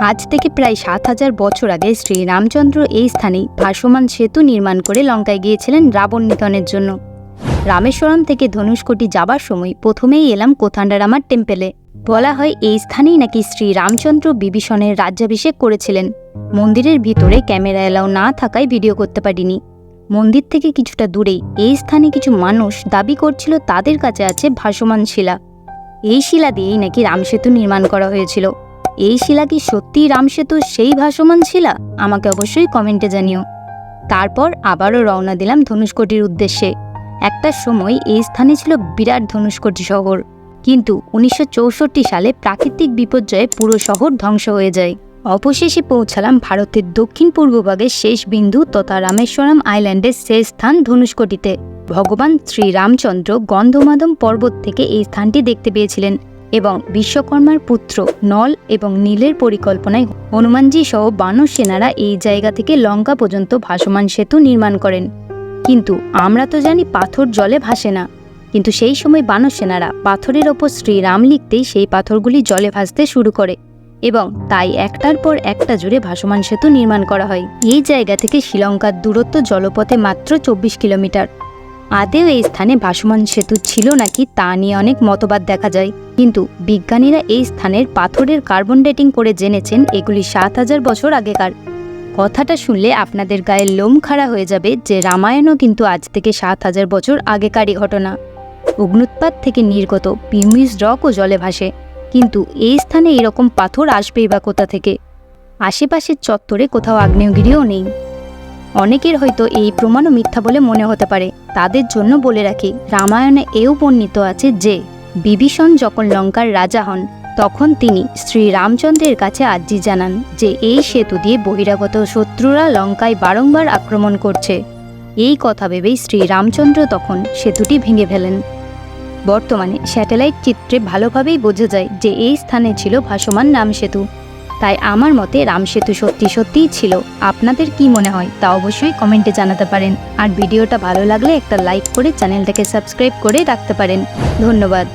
আজ থেকে প্রায় সাত হাজার বছর আগে শ্রী রামচন্দ্র এই স্থানেই ভাসমান সেতু নির্মাণ করে লঙ্কায় গিয়েছিলেন রাবণ নিধনের জন্য। রামেশ্বরম থেকে ধনুষ্কোটি যাবার সময় প্রথমেই এলাম কোথান্ডারামার টেম্পেলে। বলা হয় এই স্থানেই নাকি শ্রী রামচন্দ্র বিভীষণের রাজ্যাভিষেক করেছিলেন। মন্দিরের ভিতরে ক্যামেরা এলাও না থাকায় ভিডিও করতে পারিনি। মন্দির থেকে কিছুটা দূরেই এই স্থানে কিছু মানুষ দাবি করছিল তাদের কাছে আছে ভাসমান শিলা। এই শিলা দিয়েই নাকি রামসেতু নির্মাণ করা হয়েছিল। এই শিলা কি সত্যিই রামসেতু সেই ভাসমান শিলা? আমাকে অবশ্যই কমেন্টে জানিও। তারপর আবারও রওনা দিলাম ধনুষ্কোটির উদ্দেশ্যে। একটা সময় এই স্থানে ছিল বিরাট ধনুষ্কোটি শহর। কিন্তু উনিশশো চৌষট্টি সালে প্রাকৃতিক বিপর্যয়ে পুরো শহর ধ্বংস হয়ে যায়। অবশেষে পৌঁছালাম ভারতের দক্ষিণ পূর্ব ভাগের শেষ বিন্দু তথা রামেশ্বরম আইল্যান্ডের শেষ স্থান ধনুষ্কোটিতে। ভগবান শ্রী রামচন্দ্র গন্ধমাদম পর্বত থেকে এই স্থানটি দেখতে পেয়েছিলেন। এবং বিশ্বকর্মার পুত্র নল এবং নীলের পরিকল্পনায় হনুমানজি সহ বানর সেনারা এই জায়গা থেকে লঙ্কা পর্যন্ত ভাসমান সেতু নির্মাণ করেন। কিন্তু আমরা তো জানি পাথর জলে ভাসে না। কিন্তু সেই সময় বানর সেনারা পাথরের ওপর শ্রীরাম লিখতেই সেই পাথরগুলি জলে ভাসতে শুরু করে এবং তাই একটার পর একটা জুড়ে ভাসমান সেতু নির্মাণ করা হয়। এই জায়গা থেকে শ্রীলঙ্কার দূরত্ব জলপথে মাত্র চব্বিশ কিলোমিটার। আদেও এই স্থানে ভাসমান সেতু ছিল নাকি তা নিয়ে অনেক মতবাদ দেখা যায়। কিন্তু বিজ্ঞানীরা এই স্থানের পাথরের কার্বন ডেটিং করে জেনেছেন এগুলি সাত হাজার বছর আগেকার। কথাটা শুনলে আপনাদের গায়ের লোম খাড়া হয়ে যাবে যে রামায়ণও কিন্তু আজ থেকে সাত হাজার বছর আগেকারই ঘটনা। অগ্নুৎপাত থেকে নির্গত পিউমিস রকও জলে ভাসে, কিন্তু এই স্থানে এরকম পাথর আসবেই বা কোথা থেকে? আশেপাশের চত্বরে কোথাও আগ্নেয়গিরিও নেই। অনেকের হয়তো এই প্রমাণও মিথ্যা বলে মনে হতে পারে। তাদের জন্য বলে রাখি, রামায়ণে এও বর্ণিত আছে যে, বিভীষণ যখন লঙ্কার রাজা হন, তখন তিনি শ্রী রামচন্দ্রের কাছে আর্জি জানান যে, এই সেতু দিয়ে বহিরাগত শত্রুরা লঙ্কায় বারংবার আক্রমণ করছে। এই কথা ভেবেই শ্রী রামচন্দ্র তখন সেতুটি ভেঙে ফেলেন। বর্তমানে স্যাটেলাইট চিত্রে ভালোভাবেই বোঝা যায় যে, এই স্থানে ছিল ভাসমান রামসেতু তাই আমার মতে রামসেতু সত্যি সত্যিই ছিল। আপনাদের কি মনে হয় তা অবশ্যই কমেন্টে জানাতে পারেন। আর ভিডিওটা ভালো লাগলে একটা লাইক করে চ্যানেলটাকে সাবস্ক্রাইব করে রাখতে পারেন। ধন্যবাদ।